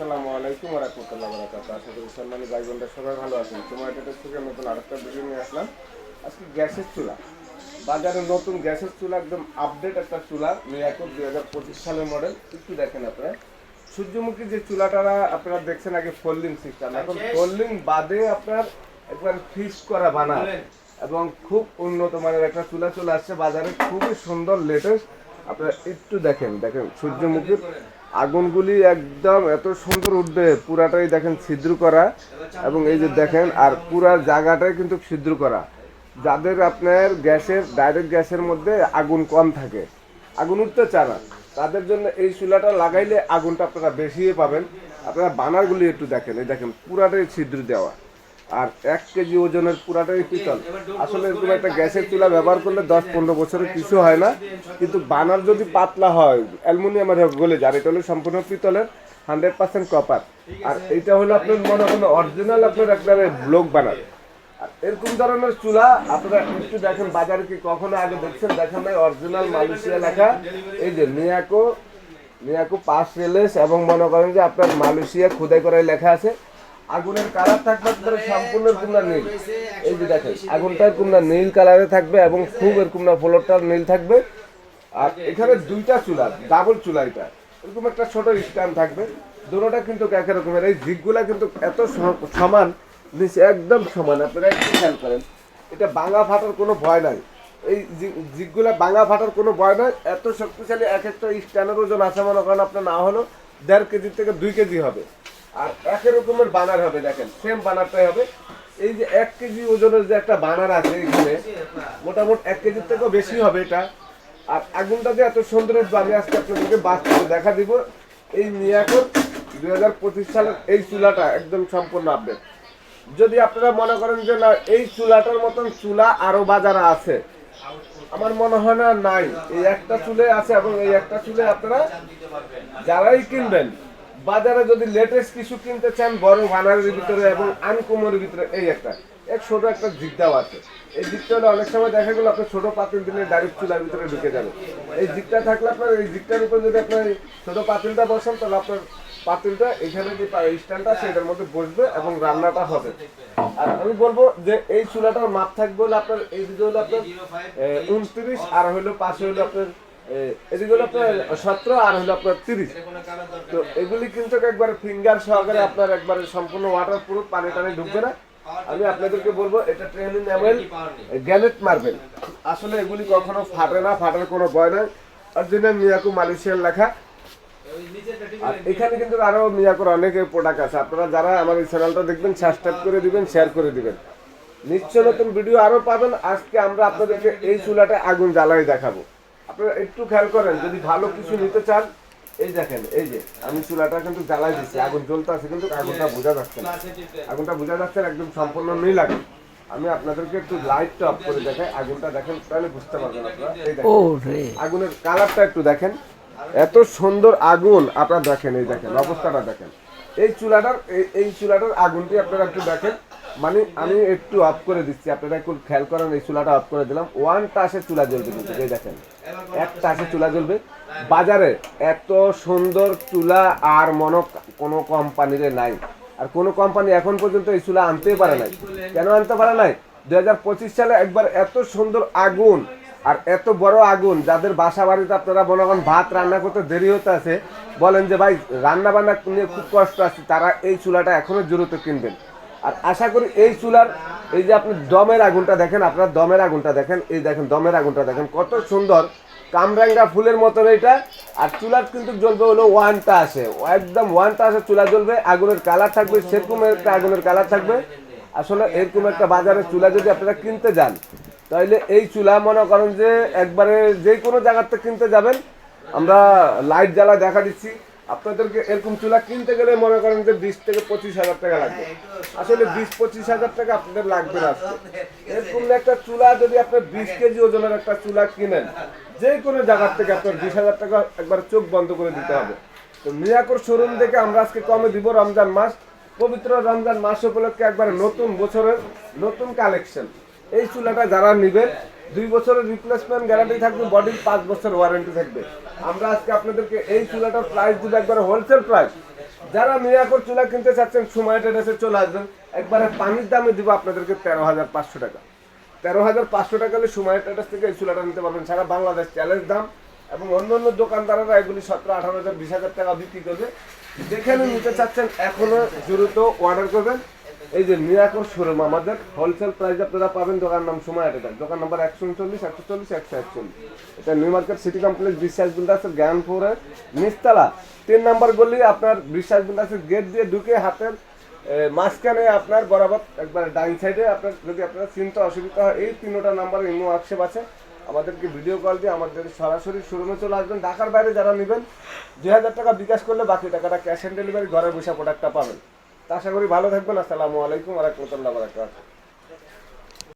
আসসালামু আলাইকুম ওরহমতুল্লাহ বারাকাত আশা করি সম্মানী ভাই বোনরা সবাই ভালো আছেন। সময় ডেটের থেকে নতুন আরেকটা ভিডিও নিয়ে আসলাম। আজকে গ্যাসের চুলা। বাজারে নতুন গ্যাসের চুলা একদম আপডেট একটা চুলা মিয়াকুর দুই হাজার পঁচিশ সালের মডেল একটু দেখেন আপনারা। সূর্যমুখী যে চুলাটা আপনারা দেখছেন আগে ফোল্ডিং সিস্টেম এখন ফোল্ডিং বাদে আপনার একবার ফিক্স করা বানা। এবং খুব উন্নত মানের একটা চুলা চলে আসছে। বাজারে খুবই সুন্দর লেটেস্ট আপনারা একটু দেখেন। দেখেন সূর্যমুখীর আগুনগুলি একদম এত সুন্দর উঠবে, পুরাটাই দেখেন ছিদ্র করা এবং এই যে দেখেন, আর পুরা জায়গাটাই কিন্তু ছিদ্র করা। যাদের আপনার গ্যাসের ডাইরেক্ট গ্যাসের মধ্যে আগুন কম থাকে, আগুন উঠতে চায় না। তাদের জন্য এই চুলাটা লাগাইলে আগুনটা আপনারা বেশি পাবেন। আপনারা বানারগুলি একটু দেখেন, এই দেখেন, পুরাটাই ছিদ্র দেওয়া। আর এক কেজি ওজনের পুরাটাই পিতল আসলে এরকম একটা গ্যাসের চুলা ব্যবহার করলে দশ পনেরো বছরের কিছু হয় না। কিন্তু বানার যদি পাতলা হয় অ্যালুমিনিয়ামের গলে যায় এটা হলো সম্পূর্ণ পিতলের হান্ড্রেড পার্সেন্ট কপার আর এইটা হলো আপনার মনে করেন অরিজিনাল আপনার একটা ব্লক বানার। আর এরকম ধরনের চুলা আপনারা একটু দেখেন, বাজারে কি কখনো আগে দেখছেন? দেখেন নাই অরিজিনাল মালয়েশিয়া লেখা। এই যে মিয়াকো মিয়াকো পাঁচ রেলেস এবং মনে করেন যে আপনার মালয়েশিয়া খোদাই করাই লেখা আছে। আগুনের কালার থাকবে আপনার সম্পূর্ণ না নীল। এই যে দেখেন আগুনটা এরকম না নীল কালারে থাকবে এবং খুব এরকম না ফ্লোরটা নীল থাকবে। আর এখানে দুইটা চুলা ডাবল চুলা এটা। এরকম একটা ছোট স্ট্যান্ড থাকবে। দুটোটা কিন্তু একই রকমের। এই জিগগুলা কিন্তু এত সমান নিচে একদম সমান। আপনারা একটু খেয়াল করেন এটা বাঙা ফাটার কোনো ভয় নাই। এই জিগগুলা ভাঙা ফাটার কোনো ভয় নাই। এত শক্তিশালী এক একটা স্ট্যান্ডের ওজন আছে মনে করেন আপনার না হলো দেড় কেজি থেকে দুই কেজি হবে। আর একই রকমের বানার হবে, দেখেন সেম বানারটাই হবে। এই যে এক কেজি ওজনের যে একটা বানার আছে এখানে, মোটামুটি এক কেজির থেকেও বেশি হবে এটা। আর আগুনটা যে এত সুন্দর আমি আজকে আপনাদেরকে বাস্তবে দেখা দিব। এই নিয়ে এখন দুই হাজার পঁচিশ সালের এই চুলাটা একদম সম্পূর্ণ আপডেট যদি আপনারা মনে করেন যে না, এই চুলাটার মতন চুলা আরও বাজারে আছে, আমার মনে হয় না, নাই। এই একটা চুলে আছে এবং এই একটা চুলে আপনারা যারাই কিনবেন বাজারে যদি লেটেস্ট কিছু কিনতে চান বড় বানারের ভিতরে এবং আনকমনের ভিতরে, এই একটা। এক ছোট একটা জিগদাও আছে। এই হলে অনেক সময় দেখা গেল আপনার ছোট পাতিল দিলে ডাইরেক্ট চুলার ভিতরে ঢুকে যাবে। এই জিগটা থাকলে আপনার, এই জিগটার উপর যদি আপনার ছোট পাতিলটা বসান, তাহলে আপনার পাতিলটা এখানে যে স্ট্যান্ডটা এটার মধ্যে বসবে এবং রান্নাটা হবে। আর আমি বলব যে এই চুলাটার মাপ থাকবে হলো আপনার, এই দিকে হলো আপনার উনত্রিশ, আর হলো পাশে হলো আপনার এদিকে আপনার সতেরো আর হলো আপনার তিরিশ। তো এগুলি কিন্তু একবার ফিঙ্গার সহকারে আপনার একবারে সম্পূর্ণ ওয়াটার প্রুফ পানি টানি ঢুকবে না। আমি আপনাদেরকে বলব, এটা ট্রেনিং এমএল গ্যানেট মারবেন আসলে এগুলি কখনো ফাটে না, ফাটার কোনো ভয় নাই। অরিজিনাল মিয়াকু মালয়েশিয়ার লেখা। এখানে কিন্তু আরও মিয়াকুর অনেক প্রোডাক্ট আছে। আপনারা যারা আমার এই চ্যানেলটা দেখবেন সাবস্ক্রাইব করে দিবেন শেয়ার করে দিবেন। নিশ্চয় নতুন ভিডিও আরও পাবেন। আজকে আমরা আপনাদেরকে এই চুলাটা আগুন জ্বালাই দেখাবো। আপনারা একটু খেয়াল করেন যদি ভালো কিছু নিতে চান এই দেখেন এই যে আমি চুলাটা কিন্তু জ্বালাই দিচ্ছি আগুন জ্বলতে আছে কিন্তু আগুনটা বোঝা যাচ্ছে না। আগুনটা বোঝা যাচ্ছে না, একদম সম্পূর্ণ নীল আগুন। আমি আপনাদেরকে একটু লাইটটা অফ করে দেখাই আগুনটা দেখেন তাহলে বুঝতে পারবেন আপনারা। এই দেখেন আগুনের কালারটা একটু দেখেন। এত সুন্দর আগুন আপনারা দেখেন এই দেখেন অবস্থাটা দেখেন। এই চুলাটার এই- এই চুলাটার আগুনটি আপনারা একটু দেখেন। মানে আমি একটু অফ করে দিচ্ছি। আপনারা একটু খেয়াল করেন, এই চুলাটা অফ করে দিলাম। ওয়ান টাসে চুলা জ্বলবে কিন্তু, এই দেখেন। এক টাসে চুলা জ্বলবে। বাজারে এত সুন্দর চুলা আর মনে কোনো কোম্পানির নাই। আর কোনো কোম্পানি এখন পর্যন্ত এই চুলা আনতেই পারে নাই। কেন আনতে পারে নাই? দুই হাজার পঁচিশ সালে একবার এত সুন্দর আগুন আর এত বড় আগুন, যাদের বাসা বাড়িতে আপনারা মনে করেন ভাত রান্না করতে দেরি হতে আছে বলেন যে, ভাই রান্না বান্না নিয়ে খুব কষ্ট আছে, তারা এই চুলাটা এখনও জরুরত কিনবেন। আর আশা করি এই চুলার, এই যে আপনি দমের আগুনটা দেখেন, আপনার দমের আগুনটা দেখেন, এই দেখেন দমের আগুনটা দেখেন, কত সুন্দর, কামরাঙ্গা ফুলের মতন এটা। আর চুলার কিন্তু জ্বলবে হলো ওয়ানটা আসে একদম ওয়ানটা আসে চুলা জ্বলবে, আগুনের কালার থাকবে, সেরকম একটা আগুনের কালার থাকবে। আসলে এরকম একটা বাজারে চুলা যদি আপনারা কিনতে যান তাহলে এই চুলা মনে করেন যে একবারে যে কোনো জায়গাতে কিনতে যাবেন। আমরা লাইট জ্বালা দেখা দিচ্ছি। আপনাদেরকে এরকম চুলা কিনতে গেলে মনে করেন যে বিশ থেকে পঁচিশ হাজার টাকা লাগবে। আসলে বিশ পঁচিশ হাজার টাকা আপনাদের লাগবে না আজকে। এরকম একটা চুলা যদি আপনার বিশ কেজি ওজনের একটা চুলা কিনেন যে কোনো জায়গার থেকে আপনার বিশ হাজার টাকা একবার চোখ বন্ধ করে দিতে হবে। তো মিয়াকোর শোরুম থেকে আমরা আজকে কমে দিব রমজান মাস। পবিত্র রমজান মাস উপলক্ষে একবার নতুন বছরের নতুন কালেকশন। এই চুলাটা যারা নেবেন দুই বছরের রিপ্লেসমেন্ট গ্যারান্টি থাকবে বডির পাঁচ বছর ওয়ারেন্টি থাকবে। আমরা আজকে আপনাদেরকে এই চুলাটার প্রাইস দিব একবার হোলসেল প্রাইস যারা মিয়াকর চুলা কিনতে চাচ্ছেন, সময় টেডেসে চলে আসবেন। একবারে পানির দামে দিব আপনাদেরকে তেরো হাজার পাঁচশো টাকা। তেরো হাজার পাঁচশো টাকা হলে সময় টেডেস থেকে এই চুলাটা নিতে পারবেন। সারা বাংলাদেশ চ্যালেঞ্জ দাম এবং অন্য অন্য দোকানদাররা এগুলি সতেরো, আঠারো হাজার, বিশ হাজার টাকা বিক্রি করবে। যেখানে নিতে চাচ্ছেন, এখনও দ্রুত অর্ডার করবেন। এই যে মিয়াকর শোরুম আমাদের হোলসেল প্রাইস আপনারা পাবেন দোকান নাম সময় আটেটা দোকান নাম্বার একশো উনচল্লিশ, একশো চল্লিশ, একশো একচল্লিশ। এটা নিউ মার্কেট সিটি কমপ্লেক্স বিশ্বাস বিল্ডার্সের জ্ঞানপুরের নিচতলা। তিন নাম্বার গলি আপনার বিশ্বাস বিল্ডার্সের গেট দিয়ে ঢুকে হাতের মাঝখানে আপনার বরাবর একবার ডাইন সাইডে আপনার, যদি আপনার চিন্তা অসুবিধা হয়, এই তিনোটা নাম্বার ইমো আক্ষেপ আছে। আমাদেরকে ভিডিও কল দিয়ে আমাদের সরাসরি শোরুমে চলে আসবেন। ঢাকার বাইরে যারা নেবেন, দুই হাজার টাকা বিকাশ করলে বাকি টাকাটা ক্যাশ অন ডেলিভারি ঘরে বসে প্রোডাক্টটা পাবেন। আশা করি ভালো থাকবেন। আসসালামু আলাইকুম রহমতুল্লাহ বারাকাতুহু।